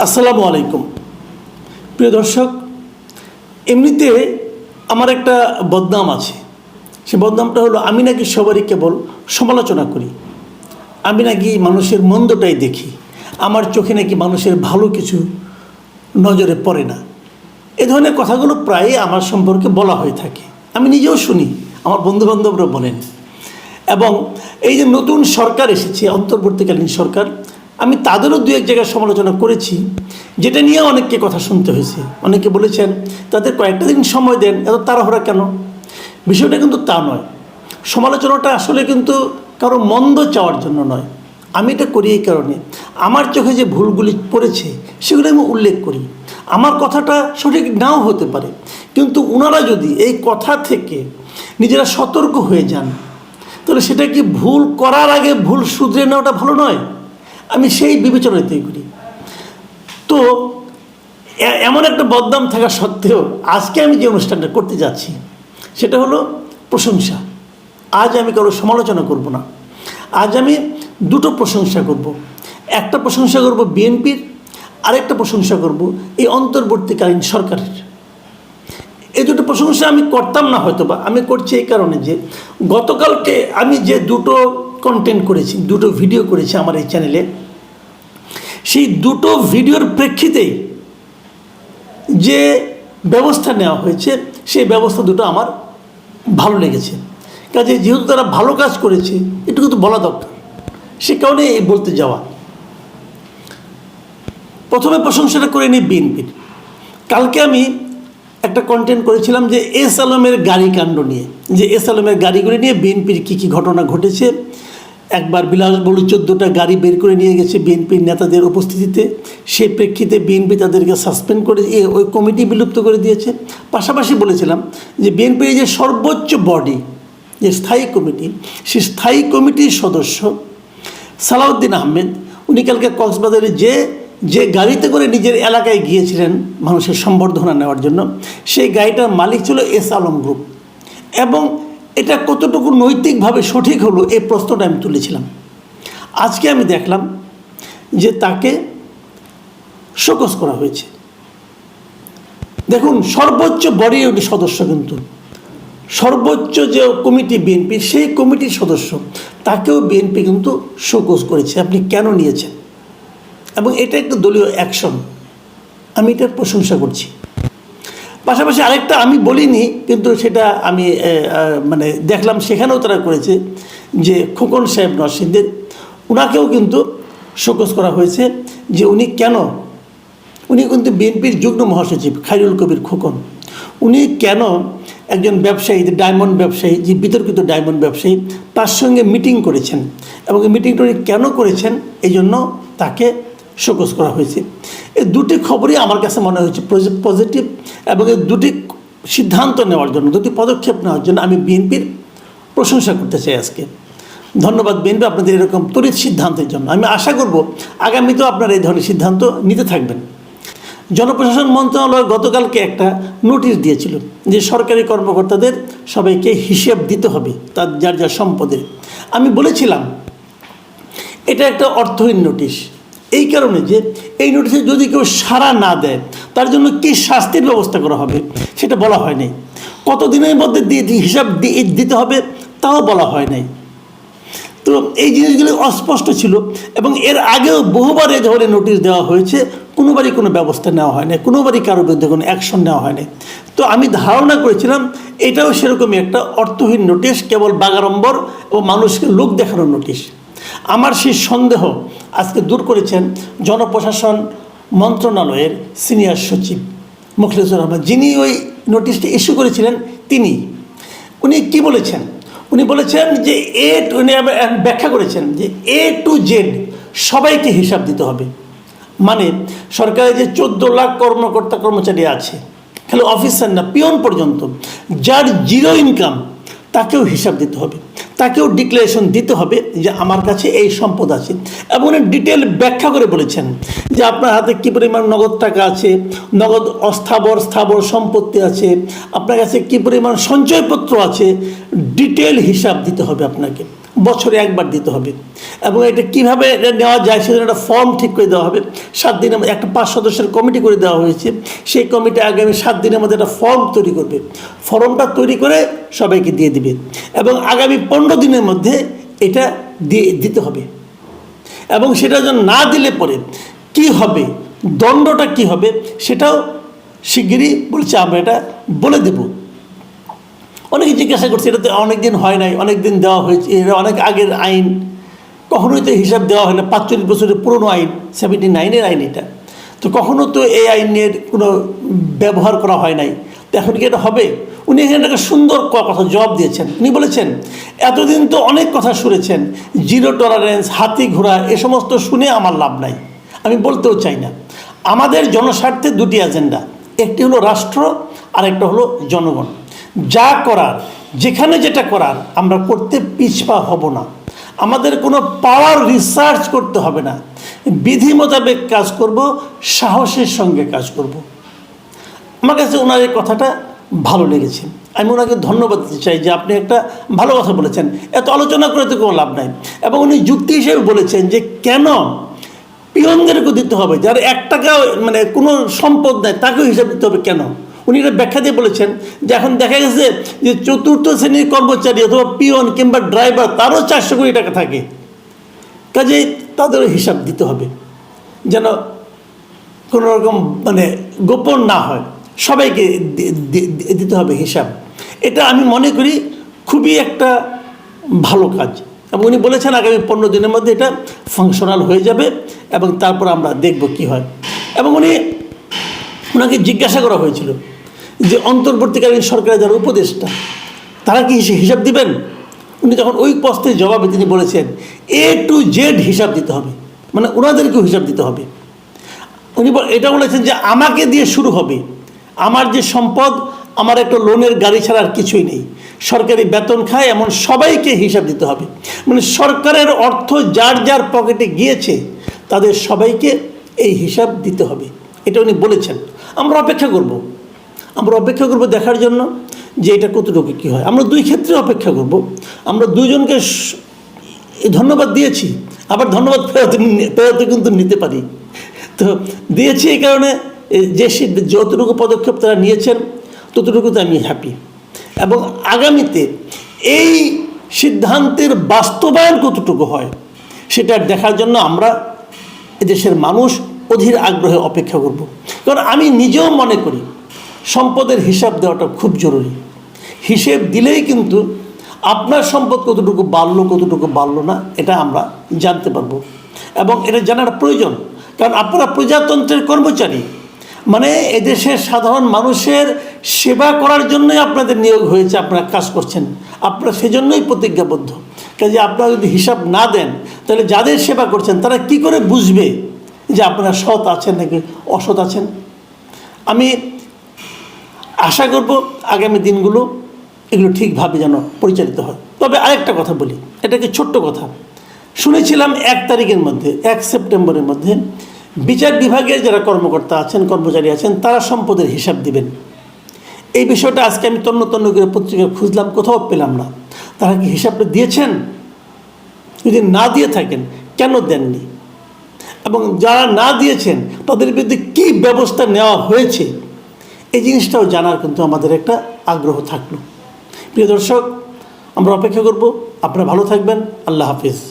আসসালামু আলাইকুম। প্রিয় দর্শক, এমনিতে আমার একটা বদনাম আছে। সে বদনামটা হলো আমি নাকি সবারই কেবল সমালোচনা করি। আমি নাকি মানুষের মন্দটাই দেখি। আমার চোখে নাকি মানুষের ভালো কিছু নজরে পড়ে না। এ ধরনের কথাগুলো প্রায়ই আমার সম্পর্কে বলা হয়ে থাকে। আমি নিজেও শুনি, আমার বন্ধুবান্ধবরা বলেন। এবং এই যে নতুন সরকার এসেছে, অন্তর্বর্তীকালীন সরকার আমি তাদেরও দু এক জায়গায় সমালোচনা করেছি, যেটা নিয়ে অনেককে কথা শুনতে হয়েছে। অনেকে বলেছেন, তাদের কয়েকটা দিন সময় দেন, এত তাড়াহুড়া কেন? বিষয়টা কিন্তু তা নয়। সমালোচনাটা আসলে কিন্তু কারও মন্দ চাওয়ার জন্য নয়। আমি এটা করি এই কারণে। আমার চোখে যে ভুলগুলি পড়েছে, সেগুলো আমি উল্লেখ করি। আমার কথাটা সঠিক নাও হতে পারে। কিন্তু ওনারা যদি এই কথা থেকে নিজেরা সতর্ক হয়ে যান, তাহলে সেটা কি ভুল করার আগে ভুল শুধরে নেওয়াটা ভালো নয়? আমি সেই বিবেচনাতেই করি। তো এমন একটা বদনাম থাকা সত্ত্বেও আজকে আমি যে অনুষ্ঠানটা করতে যাচ্ছি, সেটা হলো প্রশংসা। আজ আমি কারও সমালোচনা করব না। আজ আমি দুটো প্রশংসা করব। একটা প্রশংসা করব বিএনপির, আরেকটা প্রশংসা করব এই অন্তর্বর্তীকালীন সরকারের। এই দুটো প্রশংসা আমি করতাম না হয়তো বা আমি করছি এই কারণে যে গতকালকে আমি যে দুটো কন্টেন্ট করেছি, দুটো ভিডিও করেছি আমার এই চ্যানেলে সেই দুটো ভিডিওর প্রেক্ষিতেই যে ব্যবস্থা নেওয়া হয়েছে, সেই ব্যবস্থা দুটো আমার ভালো লেগেছে। কাজে যেহেতু তারা ভালো কাজ করেছে, এটুকু তো বলা দরকার। সে কারণে এই বলতে যাওয়া। প্রথমে প্রশংসাটা করে নিই বিএনপির। কালকে আমি একটা কন্টেন্ট করেছিলাম যে এস আলমের গাড়ি কাণ্ড নিয়ে। যে এস আলমের গাড়িগুলি নিয়ে বিএনপির কী কী ঘটনা ঘটেছে একবার বিলাসবহুল চোদ্দোটা গাড়ি বের করে নিয়ে গেছে বিএনপির নেতাদের উপস্থিতিতে। সেই প্রেক্ষিতে বিএনপি তাদেরকে সাসপেন্ড করে ওই কমিটি বিলুপ্ত করে দিয়েছে। পাশাপাশি বলেছিলাম যে বিএনপির যে সর্বোচ্চ বডি, যে স্থায়ী কমিটি সেই স্থায়ী কমিটির সদস্য সালাউদ্দিন আহমেদ, উনি কালকে কক্সবাজারে যে যে গাড়িতে করে নিজের এলাকায় গিয়েছিলেন মানুষের সম্বর্ধনা নেওয়ার জন্য, সেই গাড়িটার মালিক ছিল এস আলম গ্রুপ। এবং এটা কতটুকু নৈতিকভাবে সঠিক হলো এই প্রশ্নটা আমি তুলেছিলাম। আজকে আমি দেখলাম যে তাকে শোকস করা হয়েছে। দেখুন, সর্বোচ্চ বডি সদস্য কিন্তু। সর্বোচ্চ যে কমিটি বিএনপি, সেই কমিটির সদস্য, তাকেও বিএনপি কিন্তু শোকস করেছে। আপনি কেন নিয়েছেন? এবং এটা একটা দলীয় অ্যাকশন। আমি এটার প্রশংসা করছি। পাশাপাশি আরেকটা আমি বলিনি, কিন্তু সেটা আমি মানে দেখলাম সেখানেও তারা করেছে, যে খোকন সাহেব নরসিংদের ওনাকেও কিন্তু শোকস করা হয়েছে যে উনি কেন, উনি কিন্তু বিএনপির যুগ্ম মহাসচিব খাইরুল কবির খোকন, উনি কেন একজন ব্যবসায়ী, যে ডায়মন্ড ব্যবসায়ী, যে বিতর্কিত ডায়মন্ড ব্যবসায়ী, তার সঙ্গে মিটিং করেছেন এবং মিটিংটা উনি কেন করেছেন, এই জন্য তাকে শোকস করা হয়েছে। এই দুটি খবরই আমার কাছে মনে হয়েছে পজিটিভ এবং এই দুটি সিদ্ধান্ত নেওয়ার জন্য, দুটি পদক্ষেপ নেওয়ার জন্য আমি বিএনপির প্রশংসা করতে চাই আজকে। ধন্যবাদ বিএনপি আপনাদের এরকম তড়িৎ সিদ্ধান্তের জন্য। আমি আশা করব আগামীতেও আপনারা এই ধরনের সিদ্ধান্ত নিতে থাকবেন। জনপ্রশাসন মন্ত্রণালয় গতকালকে একটা নোটিশ দিয়েছিল যে সরকারি কর্মকর্তাদের সবাইকে হিসেব দিতে হবে তার যার যার সম্পদের আমি বলেছিলাম, এটা একটা অর্থহীন নোটিশ। এই কারণে যে এই নোটিশে যদি কেউ সাড়া না দেয়, তার জন্য কি শাস্তির ব্যবস্থা করা হবে? সেটা বলা হয়নি কত দিনের মধ্যে হিসাব দিতে হবে, তাও বলা হয় নাই। তো এই জিনিসগুলি অস্পষ্ট ছিল এবং এর আগেও বহুবার এ ধরনের নোটিশ দেওয়া হয়েছে। কোনোবারই কোনো ব্যবস্থা নেওয়া হয় হয়নি কোনোবারই কারোর বিরুদ্ধে কোনো অ্যাকশন নেওয়া হয়নি তো আমি ধারণা করেছিলাম, এটাও সেরকমই একটা অর্থহীন নোটিশ কেবল বাগাড়ম্বর ও মানুষকে লোক দেখানোর নোটিশ আমার সেই সন্দেহ আজকে দূর করেছেন জনপ্রশাসন মন্ত্রণালয়ের সিনিয়র সচিব মুখলেসুর রহমান। যিনি ওই নোটিশটি ইস্যু করেছিলেন, তিনি। উনি কি বলেছেন? উনি বলেছেন যে এ উনি ব্যাখ্যা করেছেন যে এ টু জেড সবাইকে হিসাব দিতে হবে। মানে সরকারের যে চোদ্দ লাখ কর্মকর্তা কর্মচারী আছে, খালি অফিসার না, পিয়ন পর্যন্ত, যার জিরো ইনকাম, তাকেও হিসাব দিতে হবে। তাকেও ডিক্লারেশন দিতে হবে যে আমার কাছে এই সম্পদ আছে। এবং ডিটেল ব্যাখ্যা করে বলেছেন যে আপনার হাতে কী পরিমাণ নগদ টাকা আছে, নগদ অস্থাবর, স্থাবর সম্পত্তি আছে, আপনার কাছে কী পরিমাণ সঞ্চয়পত্র আছে ডিটেল হিসাব দিতে হবে আপনাকে। বছরে একবার দিতে হবে। এবং এটা কীভাবে নেওয়া যায় সেজন্য একটা ফর্ম ঠিক করে দেওয়া হবে। সাত দিনের মধ্যে একটা পাঁচ সদস্যের কমিটি করে দেওয়া হয়েছে। সেই কমিটি আগামী সাত দিনের মধ্যে একটা ফর্ম তৈরি করবে। ফর্মটা তৈরি করে সবাইকে দিয়ে দিবে। এবং আগামী পনেরো দিনের মধ্যে এটা দিয়ে দিতে হবে। এবং সেটা যেন না দিলে পরে কি হবে, দণ্ডটা কি হবে, সেটাও শিগগিরই বলছে, আমরা এটা বলে দেব। অনেকে জিজ্ঞাসা করছে, এটা তো অনেক দিন হয় নাই অনেক দিন দেওয়া হয়েছে এটা অনেক আগের আইন। কখনোই তো হিসাব দেওয়া হয় না, পাঁচচল্লিশ বছরের পুরনো আইন সেভেন্টি নাইনের আইন এটা। তো কখনো তো এই আইনের কোনো ব্যবহার করা হয় নাই। তো এখন কি এটা হবে? উনি এখানে একটা সুন্দর কথা জবাব দিয়েছেন। উনি বলেছেন, এতদিন তো অনেক কথা শুনেছেন জিরো টলারেন্স হাতি ঘোড়া, এ সমস্ত শুনে আমার লাভ নাই। আমি বলতেও চাই না। আমাদের জনস্বার্থে দুটি এজেন্ডা একটি হলো রাষ্ট্র আর একটা হলো জনগণ। যা করার, যেখানে যেটা করার, আমরা করতে পিছপা হব না। আমাদের কোনো পাওয়ার রিসার্চ করতে হবে না। বিধি মোতাবেক কাজ করব, সাহসের সঙ্গে কাজ করব। আমার কাছে ওনার এই কথাটা ভালো লেগেছে। আমি ওনাকে ধন্যবাদ দিতে চাই যে আপনি একটা ভালো কথা বলেছেন। এত আলোচনা করে তো কোনো লাভ নাই। এবং উনি যুক্তি হিসেবে বলেছেন যে কেন পিয়নদেরকেও দিতে হবে, যার এক টাকা মানে কোনো সম্পদ নাই, তাকেও হিসাব দিতে হবে কেন? উনি এটা ব্যাখ্যা দিয়ে বলেছেন যে এখন দেখা গেছে যে চতুর্থ শ্রেণির কর্মচারী অথবা পিয়ন কিংবা ড্রাইভার তারও চারশো কোটি টাকা থাকে। কাজে তাদেরও হিসাব দিতে হবে যেন কোনো রকম মানে গোপন না হয়। সবাইকে দিতে হবে হিসাব। এটা আমি মনে করি খুবই একটা ভালো কাজ। এবং উনি বলেছেন আগামী পনেরো দিনের মধ্যে এটা ফাংশনাল হয়ে যাবে এবং তারপর আমরা দেখব কি হয়। এবং উনি ওনাকে জিজ্ঞাসা করা হয়েছিল যে অন্তর্বর্তীকালীন সরকারের যারা উপদেষ্টা, তারা কি হিসাব দিবেন? উনি তখন ওই প্রশ্নের জবাবে তিনি বলেছেন, এ টু জেড হিসাব দিতে হবে। মানে ওনাদেরকেও হিসাব দিতে হবে। উনি এটা বলেছেন যে আমাকে দিয়ে শুরু হবে। আমার যে সম্পদ, আমার একটা লোনের গাড়ি ছাড়া আর কিছুই নেই। সরকারি বেতন খায় এমন সবাইকে হিসাব দিতে হবে। মানে সরকারের অর্থ যার যার পকেটে গিয়েছে, তাদের সবাইকে এই হিসাব দিতে হবে। এটা উনি বলেছেন। আমরা অপেক্ষা করব। আমরা অপেক্ষা করব দেখার জন্য যে এটা কতটুকু কী হয়। আমরা দুই ক্ষেত্রে অপেক্ষা করব। আমরা দুইজনকে ধন্যবাদ দিয়েছি, আবার ধন্যবাদ ফেরত ফেরত কিন্তু নিতে পারি। তো দিয়েছি এই কারণে যে যতটুকু পদক্ষেপ তারা নিয়েছেন, ততটুকুতে আমি হ্যাপি এবং আগামীতে এই সিদ্ধান্তের বাস্তবায়ন কতটুকু হয়, সেটা দেখার জন্য আমরা এদেশের মানুষ অধীর আগ্রহে অপেক্ষা করব। কারণ আমি নিজেও মনে করি সম্পদের হিসাব দেওয়াটা খুব জরুরি। হিসেব দিলেই কিন্তু আপনার সম্পদ কতটুকু বাড়লো কতটুকু বাড়লো না, এটা আমরা জানতে পারব। এবং এটা জানার প্রয়োজন, কারণ আপনারা প্রজাতন্ত্রের কর্মচারী। মানে এদেশের সাধারণ মানুষের সেবা করার জন্যই আপনাদের নিয়োগ হয়েছে, আপনারা কাজ করছেন। আপনারা সেজন্যই প্রতিজ্ঞাবদ্ধ। কাজে আপনারা যদি হিসাব না দেন, তাহলে যাদের সেবা করছেন, তারা কি করে বুঝবে যে আপনারা সৎ আছেন নাকি অসৎ আছেন? আমি আশা করব আগামী দিনগুলো এগুলো ঠিকভাবে যেন পরিচালিত হয়। তবে আরেকটা কথা বলি এটা কি ছোট্ট কথা। শুনেছিলাম এক তারিখের মধ্যে, এক সেপ্টেম্বরের মধ্যে বিচার বিভাগের যারা কর্মকর্তা আছেন, কর্মচারী আছেন, তারা সম্পদের হিসাব দিবেন। এই বিষয়টা আজকে আমি তন্ন তন্ন করে পত্রিকায় খুঁজলাম, কোথাও পেলাম না। তারা কি হিসাবটা দিয়েছেন? যদি না দিয়ে থাকেন, কেন দেননি? এবং যারা না দিয়েছেন, তাদের বিরুদ্ধে কী ব্যবস্থা নেওয়া হয়েছে? এই জিনিসটাও জানার কিন্তু আমাদের একটা আগ্রহ থাকল। প্রিয় দর্শক, আমরা অপেক্ষা করব। আপনারা ভালো থাকবেন। আল্লাহ হাফিজ।